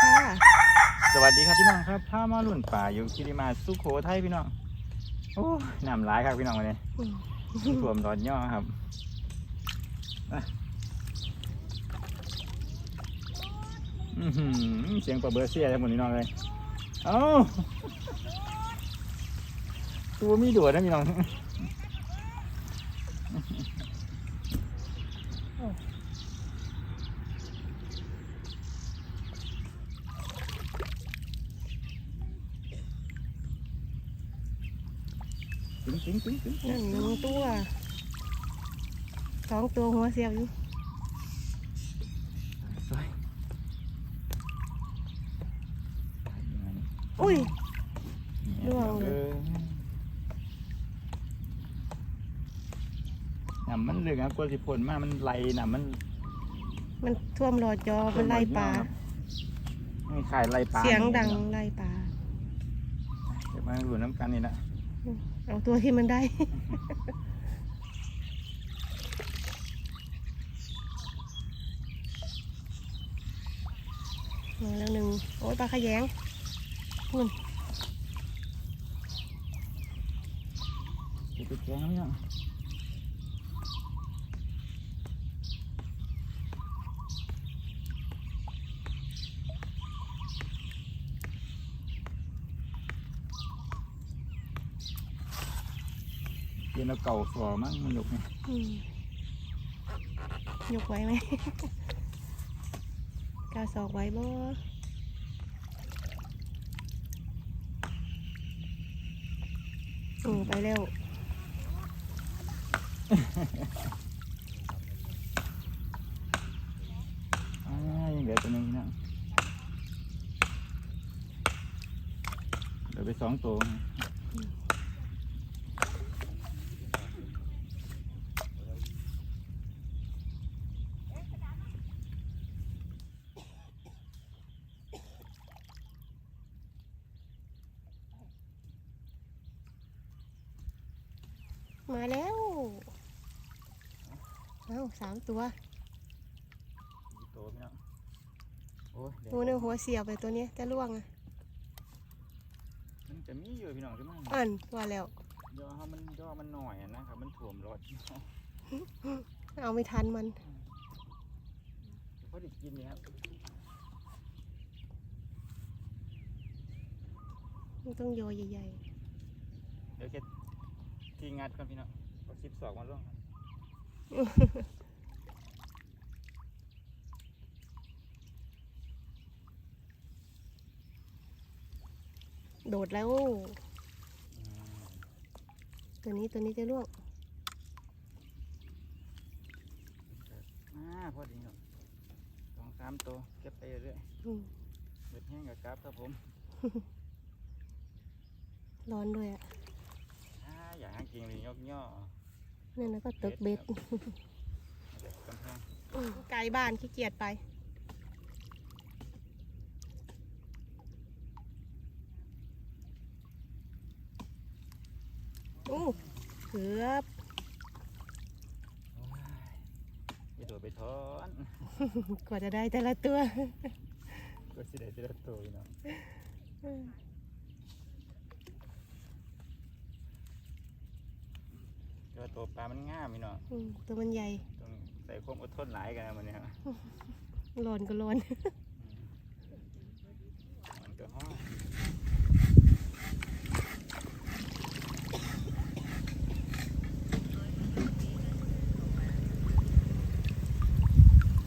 ค่ะ สวัสดีครับพี่น้องครับถ้ามาลุ่นป่าอยู่กิริมาสุโขทัยพี่น้อง โอ้ยน้ำร้ายครับพี่น้องวันนี้อืม ท่วมรอดย่อครับอะอื้อหือเสียงปลาเบอร์เซียทั้งหมดพี่น้องเลย เอ้าตัวมีด่วนนะพี่น้องตึง ตึงตึงตึงนั่นหนึ่งตัวสองตัวหัวเสียบอยู่สวยอุ้ยเนี่วงเลยออน้ำมันเหลืองครับกลัวสิผลมากมันไหลน้ำมัน มันท่วมหลอดจอมันไล่ปลาไม่ขายไล่ปลาเสียงดังไล่ปลาเดี๋ยวมาดูน้ำกันนี่นะ เอาตัวที่มันได้ มาแล้วหนึ่งโอ้ยปลาขยงพุ่นจะติดแกงแล้วเนี่ย เดี๋ยวเราเก่าฟอมั้งมันหนุกไงอืมยกไว้ไหมกล้าสอกไว้บ่อืมไปเร็วอ่ายังเหลือตัวหนึงนะเหลือไปสองตัว มาแล้วเอ้าสามตัวกี่ตัวพี่น้องโอ้ยเดี๋ยวตัวหนึงหัวเสียบไปตัวเนี้ยจะล่วงอะมันจะมีอยู่พี่น้องใช่ไหมอ่อนว่าแล้ว ย่อเขามันย่อมันหน่อยอะนะครับมันถ่วมรถเอาไม่ทันมันเขาได้กินเนี่ยครับมันต้องโยใหญ่เดี๋ยวแค่ ทีงัดก่อนพี่น้องเอาสิบสองมาล่วงครับๆโดดแล้ว ตัวนี้ตัวนี้จะล่วงอ่าพอดีครับสองสามตัวเก็บไปเรื่อยอืมๆเบ็ดแห้งกับกราฟครับผม ร้อนด้วยอะ อ่าอยากหากินเลยยกย่อนั่นแล้วก็ตกเบ็ดเด็ดกำแพงอืมไกลบ้านขี้เกียจไปอู้เกือบอย่าโดดไปทอนกว่าจะได้แต่ละตัว ก็สิได้ทีละตัวพี่น้อง แต่ว่าตัวปลามันง่ามพี่น้องอืมตัวมันใหญ่ต้องใส่ความอดทนหลายกันนะมันเนี่ยครับร้อนก็ร้อน มันก็ห้อง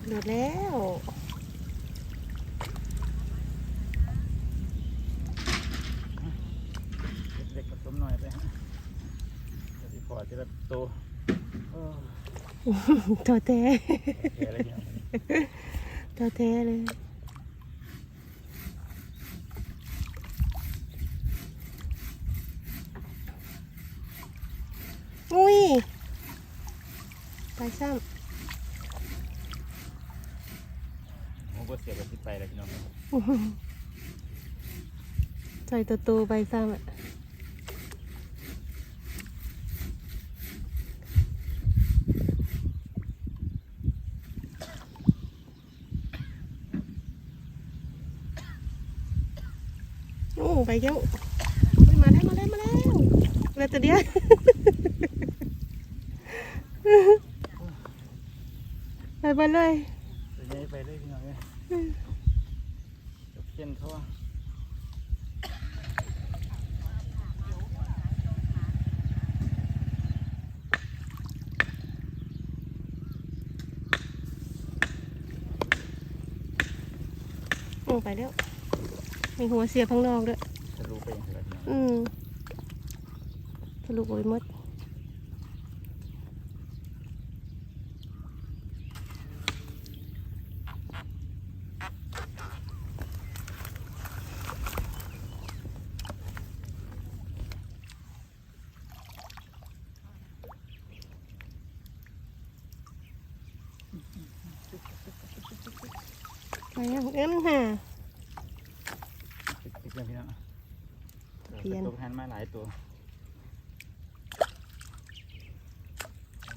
หลุดแล้ว เล็กๆผสมหน่อยไปฮะเดี๋ยวสิพอที ละตัวโอ้ตัวแท้แก่แล้วเนี่ยตัวแท้เลยอุ้ยไปซ้โอ้โหเสียกับที่ไปแล้วพี่น้องำใส่ตัวโตไปซ้ำอะ โอ้ ไปเยอะเฮ้ยมาแล้วมาแล้วมาแล้วแล้วตัวเดียวไปไปเลยตัวใหญ่ไปเลยพี่น้องเลยจบเช่นท่อโอ้ไปแล้วมีหัวเสียบข้างนอกด้วย จะรู้ไปอย่างไรพี่น้องอืมทะลุโอยหมดไปยังเอ็มค่ะ ติดติดเลยพี่น้อง เพี้ย นตัวแทนมาหลายตัว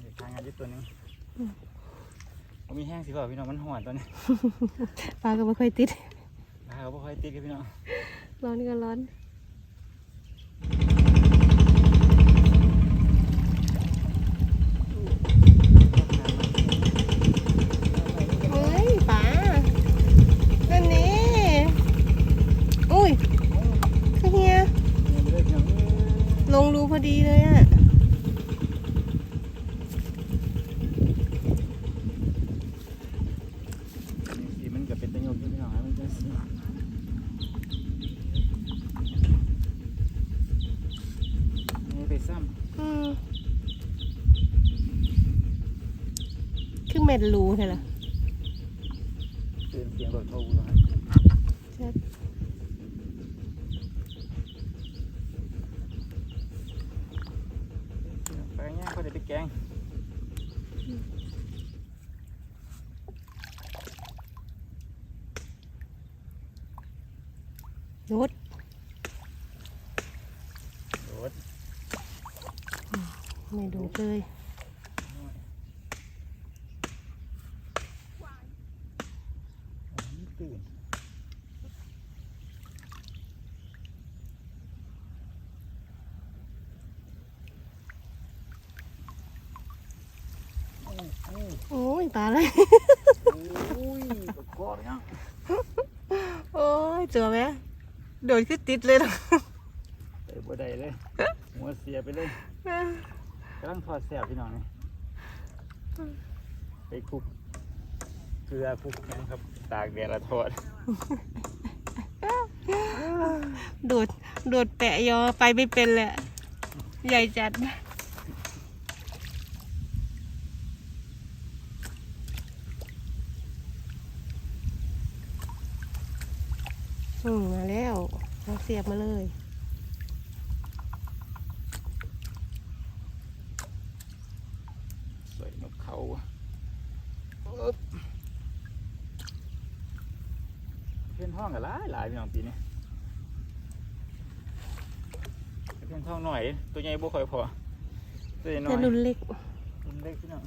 มีทางงานยึดตัวหนึงผมมีแห้งสิเปล่าพี่น้องมันห่อนตัวนี้ปลาก็ไม่ค่อยติดปลาเขาไม่ค่อยติดกับพี่น้องร้อนก็ร้อนเฮ้ยป๋านั่นนี่อุ้ยคือเฮีย ลงรูพอดีเลยอะ สีมันก็เป็นประโยชน์อยู่พี่น้องครับมันจะสีนี่ไปซ้ อืมคือเม็ดรูใช่เหรอำเตือนเสียงรถเขาอยู่ครับใช่ไปง่ายเขาจะไปแกงรถโดดไม่ดูเลย ตื่น โอ้ยปลาเลยโอ้ยตะกอบยังโอ้ยเจอไหมโดดขึ้นติดเลยนะไปบ่ได้เลยหัวเสียไปเลยกำลังทอดแสบพี่น้องนี่ไปคลุกเกลือคลุกหยังครับ ตากแดดและทอดโดดโดดแปะยอไปไม่เป็นเลยอะใหญ่จัด อืมมาแล้วเราเสียบมาเลยสวยนกเขาอึ๊บเพี้ยนท้องกับหลายหลายพี่น้องปีนี้เพี้ยนท้องหน่อย ตัวใหญ่บ่ค่อยพอตัวใหญ่น้อแต่ยรุ่นเล็กรุ่นเล็กพี่น้อง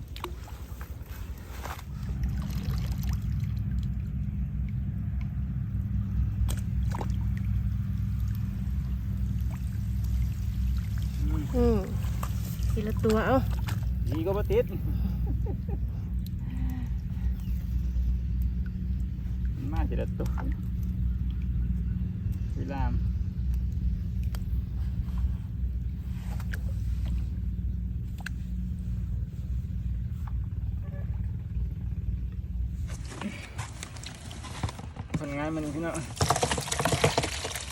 อืมอืมทีละตัวเอ้าดีก็บ่ติดมันมาทีละตัวเวลาคนงานมันพี่น้อง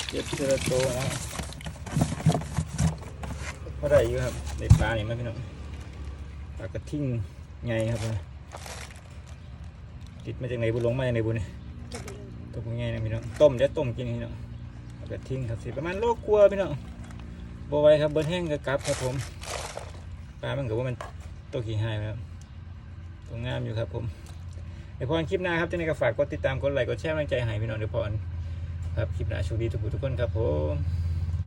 เก็บทีละตัวนะพ อได้อยู่ครับในปลานี่มันพี่น้องปลากระทิ่งไงครับผมติดมาจากไหนบุลงมาจากไหนบุนี่ตัวพวกไงนะพี่น้องต้มเดี๋ยวต้มกินพี่น้องปลากระทิ่งครับสิประมาณโลกลัวพี่น้องบวไว้ครับเบิร์แห้งกับกลับครับผมปลามันก็ว่ามันตัวขี้หายครับตัวงามอยู่ครับผมเดี๋ยวพรคลิปหน้าครับจะในกระฝากกดติดตามกดไลค์กดแชร์กำลังใจให้พี่น้องเดี๋ยวพรครับคลิปหน้าโชคดีทุกผู้ทุกคนครับผม